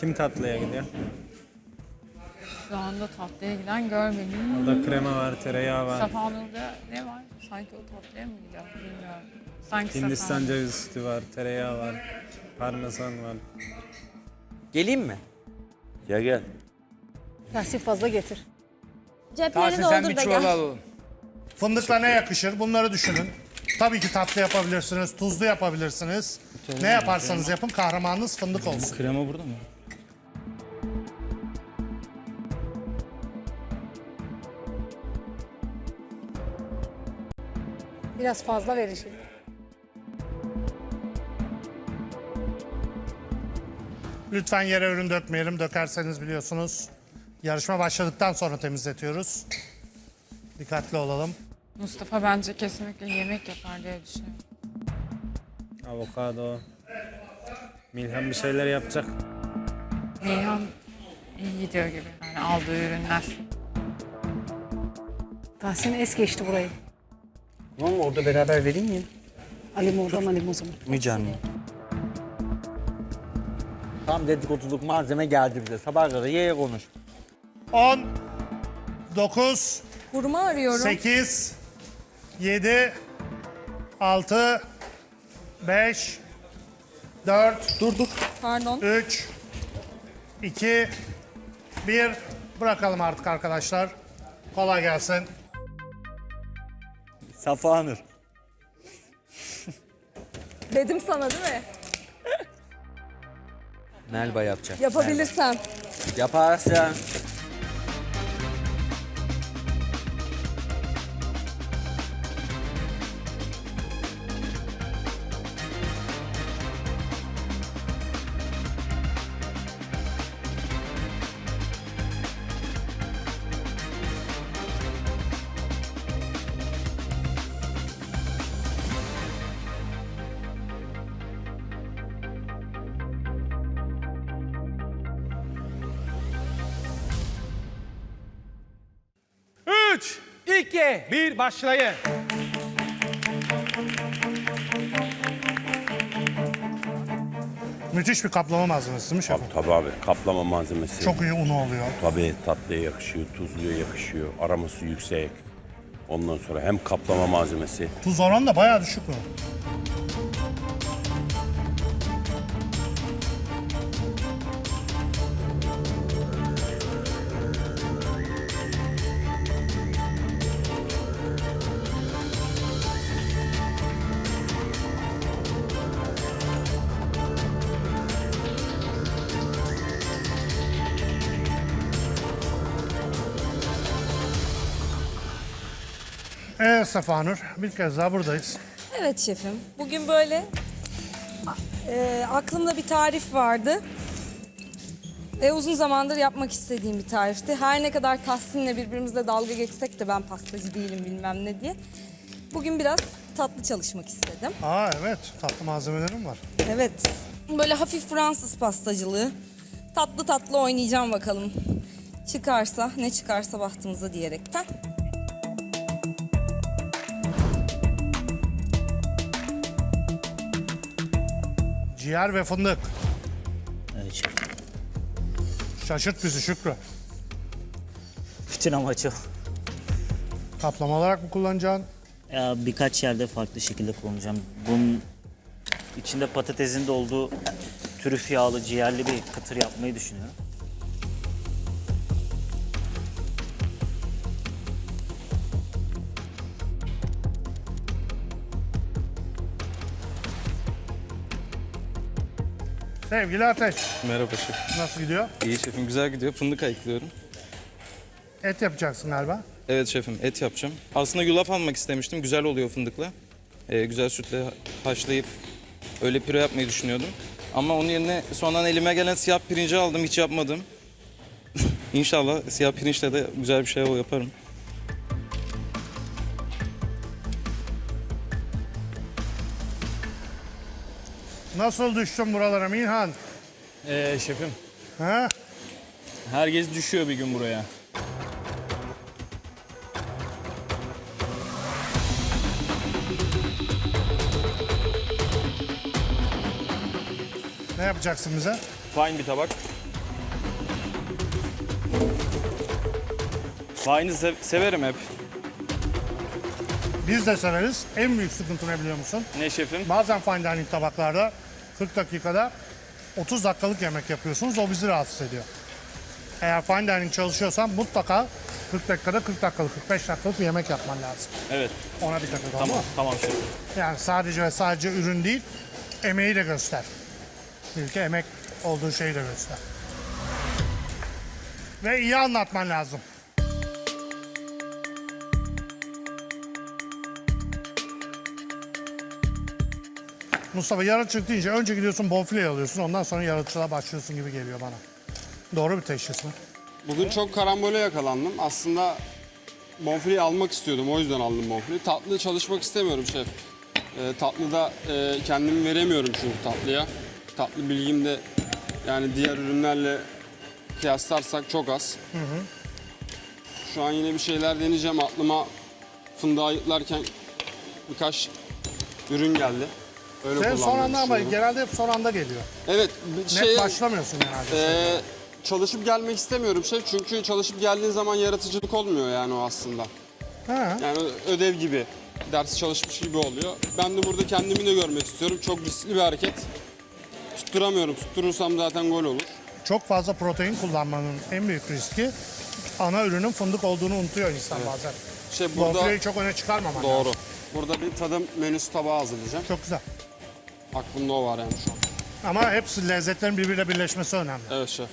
Kim tatlıya gidiyor? Şu anda tatlıya giden görmedim. Orada krema var, tereyağı var. Safanur'da ne var? Sanki o tatlıya mı gidiyor bilmiyorum. Sanki Hindistan Safanur. ceviz sütü var, tereyağı var, parmesan var. Geleyim mi? Gel gel. Tahsin fazla getir. Cepleri doldur da gel. Fındıkla ne yakışır? Bunları düşünün. Tabii ki tatlı yapabilirsiniz, tuzlu yapabilirsiniz. Ne yaparsanız yapın kahramanınız fındık olsun. Krema burada mı? Biraz fazla verin şimdi. Lütfen yere ürün dökmeyelim. Dökerseniz biliyorsunuz. Yarışma başladıktan sonra temizletiyoruz. Dikkatli olalım. Mustafa bence kesinlikle yemek yapar diye düşünüyorum. Avokado. Milhan bir şeyler yapacak. Nihan iyi gidiyor gibi. Yani aldığı ürünler. Tahsin es geçti burayı. Tamam orada beraber vereyim mi? Alayım oradan alayım o zaman. Mücan mı? Tam dedikoduluk malzeme geldi bize. Sabah kadar ye ye konuş. 10, 9, Hurma arıyorum. 8, 7, 6, 5, 4, Dur dur. Pardon. 3, 2, 1. Bırakalım artık arkadaşlar. Kolay gelsin. Safa Nur. Dedim sana değil mi? Melba yapacak. Yapabilirsem. Melba. Üç, iki, bir, başlayın. Müthiş bir kaplama malzemesi değil mi şefim? Tabii abi kaplama malzemesi. Çok iyi unu oluyor. Tabii tatlıya yakışıyor, tuzluya yakışıyor. Aroması yüksek. Ondan sonra hem kaplama malzemesi. Tuz oranı da bayağı düşük mü? Evet Safanur, bir kez daha buradayız. Evet şefim. Bugün böyle e, aklımda bir tarif vardı. Ve uzun zamandır yapmak istediğim bir tarifti. Her ne kadar Tahsin'le birbirimizle dalga geçsek de ben pastacı değilim bilmem ne diye. Bugün biraz tatlı çalışmak istedim. Aa evet, tatlı malzemelerim var. Evet. Böyle hafif Fransız pastacılığı. Tatlı tatlı oynayacağım bakalım. Çıkarsa ne çıkarsa bahtımıza diyerekten. Ciğer ve fındık. Evet şef. Şaşırt bizi Şükrü. Bütün amacı o. Kaplama olarak mı kullanacaksın? Ya birkaç yerde farklı şekilde kullanacağım. Bunun içinde patatesin de olduğu trüf yağlı ciğerli bir kıtır yapmayı düşünüyorum. Sevgili Ateş, Merhaba şef. nasıl gidiyor? İyi şefim, güzel gidiyor. Fındık ayıklıyorum. Et yapacaksın galiba. Evet şefim, et yapacağım. Aslında yulaf almak istemiştim. Güzel oluyor fındıkla. Ee, güzel sütle haşlayıp öyle püre yapmayı düşünüyordum. Ama onun yerine sonradan elime gelen siyah pirinci aldım, hiç yapmadım. İnşallah siyah pirinçle de güzel bir şey yaparım. Nasıl düştün buralara Minhan? Ee, şefim. Ha? Herkes düşüyor bir gün buraya. Ne yapacaksın bize? Fine bir tabak. Fine'ı se- severim hep. Biz de severiz. En büyük sıkıntı ne biliyor musun? Ne şefim? Bazen fine dining tabaklarda 40 dakikada 30 dakikalık yemek yapıyorsunuz. O bizi rahatsız ediyor. Eğer fine dining çalışıyorsan mutlaka 40 dakikada 40 dakikalık, 45 dakikalık bir yemek yapman lazım. Evet. Ona dikkat et. tamam Tamam, şefim. Yani sadece ve sadece ürün değil, emeği de göster. Ülke emek olduğu şeyi de göster. Ve iyi anlatman lazım. Mustafa yaratıcılık deyince önce gidiyorsun bonfile alıyorsun ondan sonra yaratıcılığa başlıyorsun gibi geliyor bana. Doğru bir teşhis mi? Bugün çok karambole yakalandım. Aslında bonfileyi almak istiyordum. O yüzden aldım bonfileyi. Tatlı çalışmak istemiyorum şef. Ee, tatlıda e, kendimi veremiyorum çünkü tatlıya. Tatlı bilgim de yani diğer ürünlerle kıyaslarsak çok az. Şu an yine bir şeyler deneyeceğim. Aklıma fındığı ayıklarken birkaç ürün geldi. Öyle Sen son anda ama düşünüyorum. genelde hep son anda geliyor. Evet, Net şey, başlamıyorsun genelde. ee, çalışıp gelmek istemiyorum şef. Çünkü çalışıp geldiğin zaman yaratıcılık olmuyor yani o aslında. Ha. Yani ödev gibi, ders çalışmış gibi oluyor. Ben de burada kendimi de görmek istiyorum. Çok riskli bir hareket. Tutturamıyorum. Tutturursam zaten gol olur. Çok fazla protein kullanmanın en büyük riski ana ürünün fındık olduğunu unutuyor insan bazen. Şey burada Bonfileyi çok öne çıkarmaman doğru. lazım. Burada bir tadım menüsü tabağı hazırlayacağım. Çok güzel. Aklımda o var yani şu an. Ama hepsi lezzetlerin birbiriyle birleşmesi önemli. Evet şef.